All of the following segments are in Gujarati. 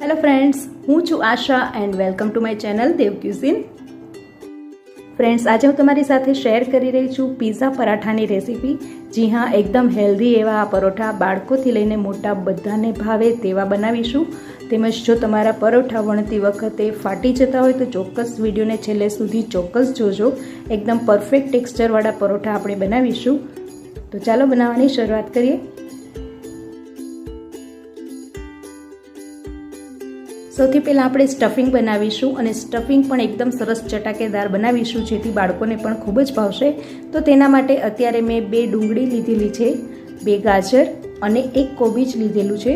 હેલો ફ્રેન્ડ્સ હું છું Asha and welcome to my channel Dev cuisine friends આજે હું તમારી સાથે શેર કરી રહી છું પીઝા પરાઠાની રેસીપી જી હા, એકદમ હેલ્ધી એવા આ પરોઠા બાળકોથી લઈને મોટા બધાને ભાવે તેવા બનાવીશું. તેમજ જો તમારા પરોઠા વણતી વખતે ફાટી જતા હોય તો ચોક્કસ વિડીયોને છેલ્લે સુધી ચોક્કસ જોજો. એકદમ પરફેક્ટ ટેક્સચરવાળા પરોઠા આપણે બનાવીશું. તો ચાલો બનાવવાની શરૂઆત કરીએ. સૌથી પહેલાં આપણે સ્ટફિંગ બનાવીશું અને સ્ટફિંગ પણ એકદમ સરસ ચટાકેદાર બનાવીશું, જેથી બાળકોને પણ ખૂબ જ ભાવશે. તો તેના માટે અત્યારે મેં બે ડુંગળી લીધેલી છે, બે ગાજર અને એક કોબીજ લીધેલું છે,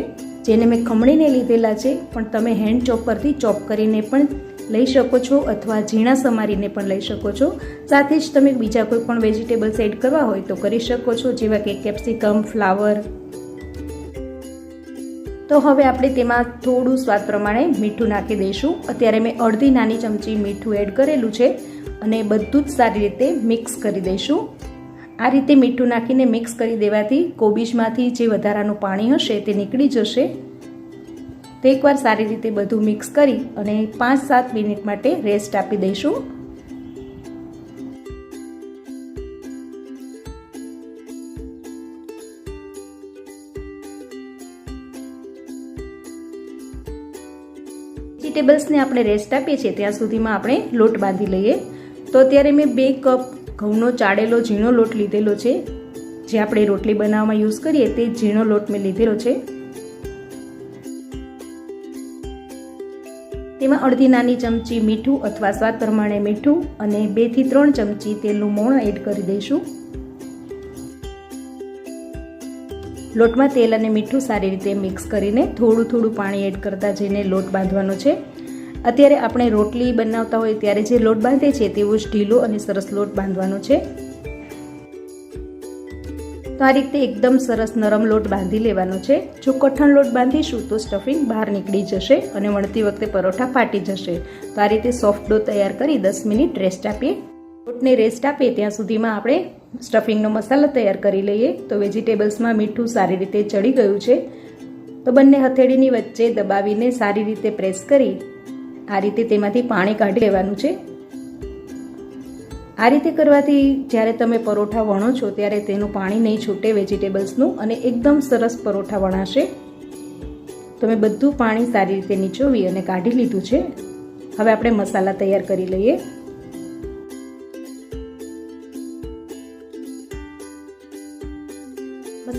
જેને મેં ખમણીને લીધેલા છે, પણ તમે હેન્ડ ચોપરથી ચોપ કરીને પણ લઈ શકો છો અથવા ઝીણા સમારીને પણ લઈ શકો છો. સાથે જ તમે બીજા કોઈ પણ વેજીટેબલ્સ એડ કરવા હોય તો કરી શકો છો, જેવા કે કેપ્સિકમ, ફ્લાવર તો હવે આપણે તેમાં થોડું સ્વાદ પ્રમાણે મીઠું નાખી દઈશું. અત્યારે મેં અડધી નાની ચમચી મીઠું એડ કરેલું છે અને બધું જ સારી રીતે મિક્સ કરી દઈશું. આ રીતે મીઠું નાખીને મિક્સ કરી દેવાથી કોબીજમાંથી જે વધારાનું પાણી હશે તે નીકળી જશે. તો એકવાર સારી રીતે બધું મિક્સ કરી અને પાંચ સાત મિનિટ માટે રેસ્ટ આપી દઈશું. વેજીટેબલ્સને આપણે રેસ્ટ આપીએ છીએ, ત્યાં સુધીમાં આપણે લોટ બાંધી લઈએ. તો અત્યારે મેં બે કપ ઘઉંનો ચાળેલો ઝીણો લોટ લીધેલો છે. જે આપણે રોટલી બનાવવામાં યુઝ કરીએ તે ઝીણો લોટ મેં લીધેલો છે. તેમાં અડધી નાની ચમચી મીઠું અથવા સ્વાદ પ્રમાણે મીઠું અને બેથી ત્રણ ચમચી તેલનું મોણ એડ કરી દઈશું. લોટમાં તેલ અને મીઠું સારી રીતે મિક્સ કરીને થોડું થોડું પાણી એડ કરતા જઈને લોટ બાંધવાનો છે. અત્યારે આપણે રોટલી બનાવતા હોય ત્યારે જે લોટ બાંધે છે તેવો જ ઢીલો અને સરસ લોટ બાંધવાનો છે. તો આ રીતે એકદમ સરસ નરમ લોટ બાંધી લેવાનો છે. જો કઠણ લોટ બાંધીશું તો સ્ટફિંગ બહાર નીકળી જશે અને વણતી વખતે પરોઠા ફાટી જશે. તો આ રીતે સોફ્ટ ડો તૈયાર કરી દસ મિનિટ રેસ્ટ આપીએ. લોટને રેસ્ટ આપીએ ત્યાં સુધીમાં આપણે સ્ટફિંગનો મસાલો તૈયાર કરી લઈએ. તો વેજીટેબલ્સમાં મીઠું સારી રીતે ચડી ગયું છે. તો બંને હથેળીની વચ્ચે દબાવીને સારી રીતે પ્રેસ કરી આ રીતે તેમાંથી પાણી કાઢી લેવાનું છે. આ રીતે કરવાથી જ્યારે તમે પરોઠા વણો છો ત્યારે તેનું પાણી નહીં છૂટે વેજીટેબલ્સનું અને એકદમ સરસ પરોઠા વણાશે. તો મેં બધું પાણી સારી રીતે નીચોવી અને કાઢી લીધું છે. હવે આપણે મસાલા તૈયાર કરી લઈએ.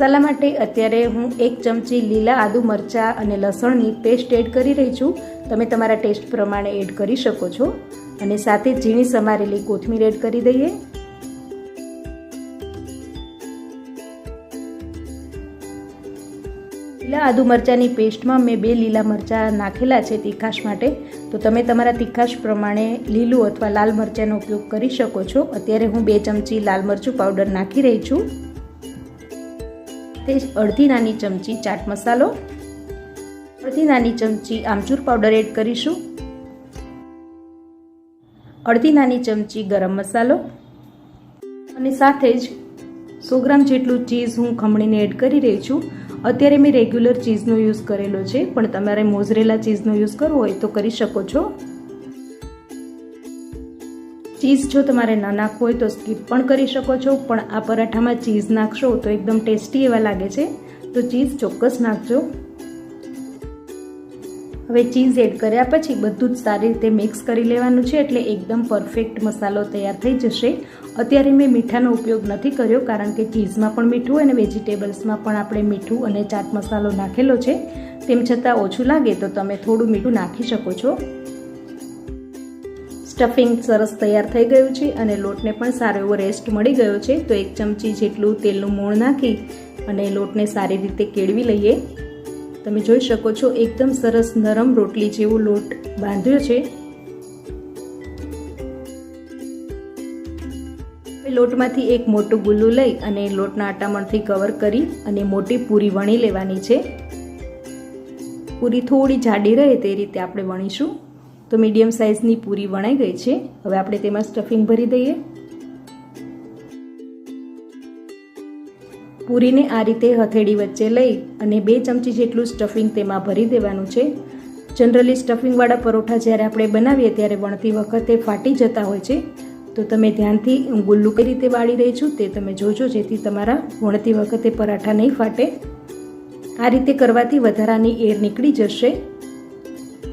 મસાલા માટે અત્યારે હું એક ચમચી લીલા આદુ મરચાં અને લસણની પેસ્ટ એડ કરી રહી છું. તમે તમારા ટેસ્ટ પ્રમાણે એડ કરી શકો છો. અને સાથે ઝીણી સમારેલી કોથમીર એડ કરી દઈએ. લીલા આદુ મરચાંની પેસ્ટમાં મેં બે લીલા મરચાં નાખેલા છે તીખાશ માટે. તો તમે તમારા તીખાશ પ્રમાણે લીલું અથવા લાલ મરચાંનો ઉપયોગ કરી શકો છો. અત્યારે હું બે ચમચી લાલ મરચું પાવડર નાખી રહી છું. તે અડધી નાની ચમચી ચાટ મસાલો, અડધી નાની ચમચી આમચૂર પાવડર એડ કરીશું, અડધી નાની ચમચી ગરમ મસાલો અને સાથે જ સો ગ્રામ જેટલું ચીઝ હું ખમણીને એડ કરી રહી છું. અત્યારે મેં રેગ્યુલર ચીઝનો યુઝ કરેલો છે, પણ તમારે મોઝરેલા ચીઝનો યુઝ કરવો હોય તો કરી શકો છો. ચીઝ જો તમારે ન નાખવું હોય તો સ્કીપ પણ કરી શકો છો, પણ આ પરાઠામાં ચીઝ નાખશો તો એકદમ ટેસ્ટી એવા લાગે છે. તો ચીઝ ચોક્કસ નાખજો. હવે ચીઝ એડ કર્યા પછી બધું જ સારી રીતે મિક્સ કરી લેવાનું છે એટલે એકદમ પરફેક્ટ મસાલો તૈયાર થઈ જશે. અત્યારે મેં મીઠાનો ઉપયોગ નથી કર્યો કારણ કે ચીઝમાં પણ મીઠું અને વેજીટેબલ્સમાં પણ આપણે મીઠું અને ચાટ મસાલો નાખેલો છે. તેમ છતાં ઓછું લાગે તો તમે થોડું મીઠું નાખી શકો છો. સ્ટફિંગ સરસ તૈયાર થઈ ગયું છે અને લોટને પણ સારો એવો રેસ્ટ મળી ગયો છે. તો એક ચમચી જેટલું તેલનું મૂળ નાખી અને લોટને સારી રીતે કેળવી લઈએ. તમે જોઈ શકો છો, એકદમ સરસ નરમ રોટલી જેવો લોટ બાંધ્યો છે. લોટમાંથી એક મોટું ગુલ્લું લઈ અને લોટના આટામણથી કવર કરી અને મોટી પૂરી વણી લેવાની છે. પૂરી થોડી જાડી રહે તે રીતે આપણે વણીશું. તો મીડિયમ સાઇઝની પૂરી વણાઈ ગઈ છે. હવે આપણે તેમાં સ્ટફિંગ ભરી દઈએ. પૂરીને આ રીતે હથેળી વચ્ચે લઈ અને બે ચમચી જેટલું સ્ટફિંગ તેમાં ભરી દેવાનું છે. જનરલી સ્ટફિંગવાળા પરોઠા જ્યારે આપણે બનાવીએ ત્યારે વણતી વખતે ફાટી જતા હોય છે. તો તમે ધ્યાનથી હું ગુલ્લું કઈ રીતે વાળી રહી છું તે તમે જોજો, જેથી તમારા વણતી વખતે પરાઠા નહીં ફાટે. આ રીતે કરવાથી વધારાની એર નીકળી જશે.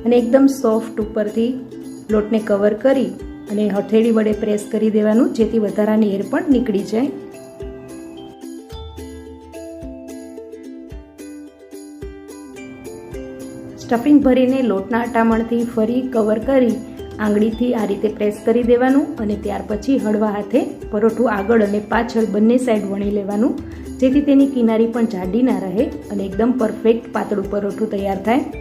અને એકદમ સોફ્ટ ઉપરથી લોટને કવર કરી અને હથેળી વડે પ્રેસ કરી દેવાનું, જેથી વધારાની એર પણ નીકળી જાય. સ્ટફિંગ ભરીને લોટના અટામણથી ફરી કવર કરી આંગળીથી આ રીતે પ્રેસ કરી દેવાનું અને ત્યાર પછી હળવા હાથે પરોઠું આગળ અને પાછળ બંને સાઈડ વણી લેવાનું, જેથી તેની કિનારી પણ જાડી ના રહે અને એકદમ પરફેક્ટ પાતળું પરોઠું તૈયાર થાય.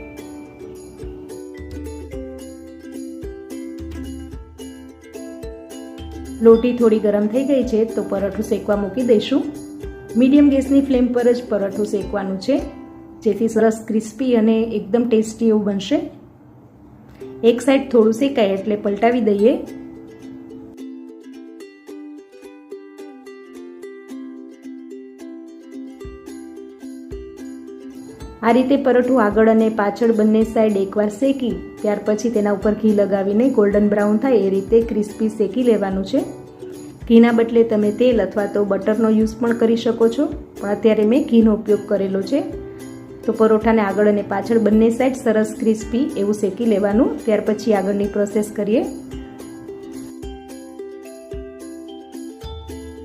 લોટી થોડી ગરમ થઈ ગઈ છે, તો પરોઠું શેકવા મૂકી દઈશું. મીડિયમ ગેસની ફ્લેમ પર જ પરોઠું શેકવાનું છે, જેથી સરસ ક્રિસ્પી અને એકદમ ટેસ્ટી એવું બનશે. એક સાઈડ થોડું શેકાય એટલે પલટાવી દઈએ. આ રીતે પરોઠું આગળ અને પાછળ બંને સાઈડ એકવાર શેકી, ત્યાર પછી તેના ઉપર ઘી લગાવીને ગોલ્ડન બ્રાઉન થાય એ રીતે ક્રિસ્પી શેકી લેવાનું છે. ઘીના બદલે તમે તેલ અથવા તો બટરનો યુઝ પણ કરી શકો છો. પણ અત્યારે મેં ઘીનો ઉપયોગ કરેલો છે. તો પરોઠાને આગળ અને પાછળ બંને સાઈડ સરસ ક્રિસ્પી એવું શેકી લેવાનું. ત્યાર પછી આગળની પ્રોસેસ કરીએ.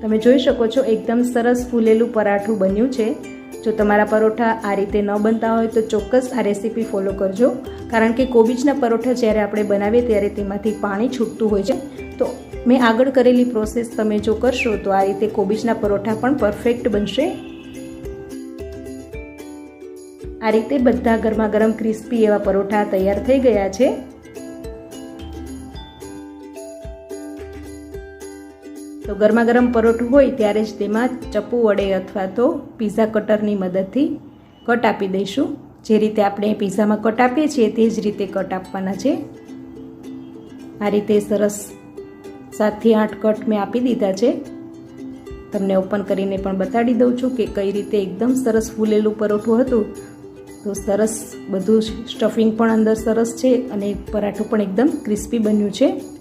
તમે જોઈ શકો છો, એકદમ સરસ ફૂલેલું પરાઠું બન્યું છે. જો તમારા પરોઠા આ રીતે ન બનતા હોય તો ચોક્કસ આ રેસીપી ફોલો કરજો. કારણ કે કોબીજના પરોઠા જ્યારે આપણે બનાવીએ ત્યારે તેમાંથી પાણી છૂટતું હોય છે. તો મેં આગળ કરેલી પ્રોસેસ તમે જો કરશો તો આ રીતે કોબીજના પરોઠા પણ પરફેક્ટ બનશે. આ રીતે બધા ગરમા ગરમ ક્રિસ્પી એવા પરોઠા તૈયાર થઈ ગયા છે. તો ગરમા ગરમ પરોઠું હોય ત્યારે જ તેમાં ચપ્પુ વડે અથવા તો પીઝા કટરની મદદથી કટ આપી દઈશું. જે રીતે આપણે પીઝામાં કટ આપીએ છીએ તે જ રીતે કટ આપવાના છે. આ રીતે સરસ સાતથી આઠ કટ મેં આપી દીધા છે. તમને ઓપન કરીને પણ બતાડી દઉં છું કે કઈ રીતે એકદમ સરસ ફૂલેલું પરોઠું હતું. તો સરસ બધું સ્ટફિંગ પણ અંદર સરસ છે અને પરાઠું પણ એકદમ ક્રિસ્પી બન્યું છે.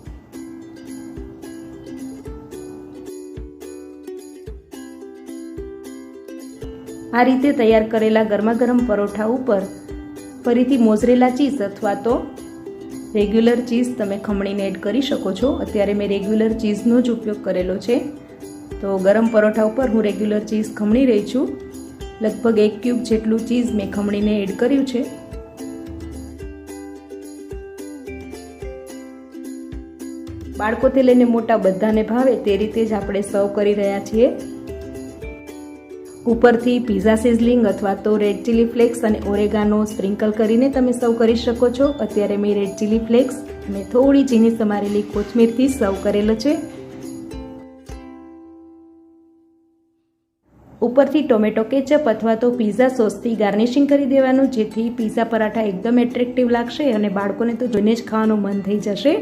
આ રીતે તૈયાર કરેલા ગરમા ગરમ પરોઠા ઉપર ફરીથી મોઝરેલા ચીઝ અથવા તો રેગ્યુલર ચીઝ તમે ખમણીને એડ કરી શકો છો. અત્યારે મેં રેગ્યુલર ચીઝનો જ ઉપયોગ કરેલો છે. તો ગરમ પરોઠા ઉપર હું રેગ્યુલર ચીઝ ખમણી રહી છું. લગભગ એક ક્યુબ જેટલું ચીઝ મેં ખમણીને એડ કર્યું છે. બાળકોથી લઈને મોટા બધાને ભાવે તે રીતે જ આપણે સર્વ કરી રહ્યા છીએ. ઉપરથી પીઝા સિઝલિંગ અથવા તો રેડ ચીલી ફ્લેક્સ અને ઓરેગાનો સ્પ્રિંકલ કરીને તમે સર્વ કરી શકો છો. અત્યારે મેં રેડ ચીલી ફ્લેક્સ અને થોડી ઝીણી સમારેલી કોથમીરથી સર્વ કરેલો છે. ઉપરથી ટોમેટો કેચઅપ અથવા તો પીઝા સોસથી ગાર્નિશિંગ કરી દેવાનું, જેથી પીઝા પરાઠા એકદમ એટ્રેક્ટિવ લાગશે અને બાળકોને તો જોઈને જ ખાવાનું મન થઈ જશે.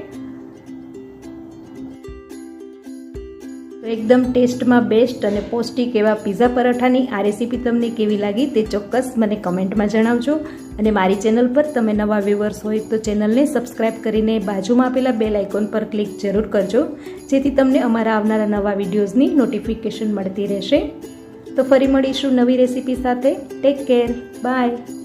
એકદમ ટેસ્ટમાં બેસ્ટ અને પૌષ્ટિક એવા પીઝા પરાઠાની આ રેસીપી તમને કેવી લાગી તે ચોક્કસ મને કમેન્ટમાં જણાવજો. અને મારી ચેનલ પર તમે નવા વ્યુઅર્સ હોય તો ચેનલને સબસ્ક્રાઇબ કરીને બાજુમાં આપેલા બેલ આઇકોન પર ક્લિક જરૂર કરજો. જેથી તમને અમારા આવનારા નવા વિડીયોઝની નોટિફિકેશન મળતી રહેશે. તો ફરી મળીશું નવી રેસીપી સાથે. Take care bye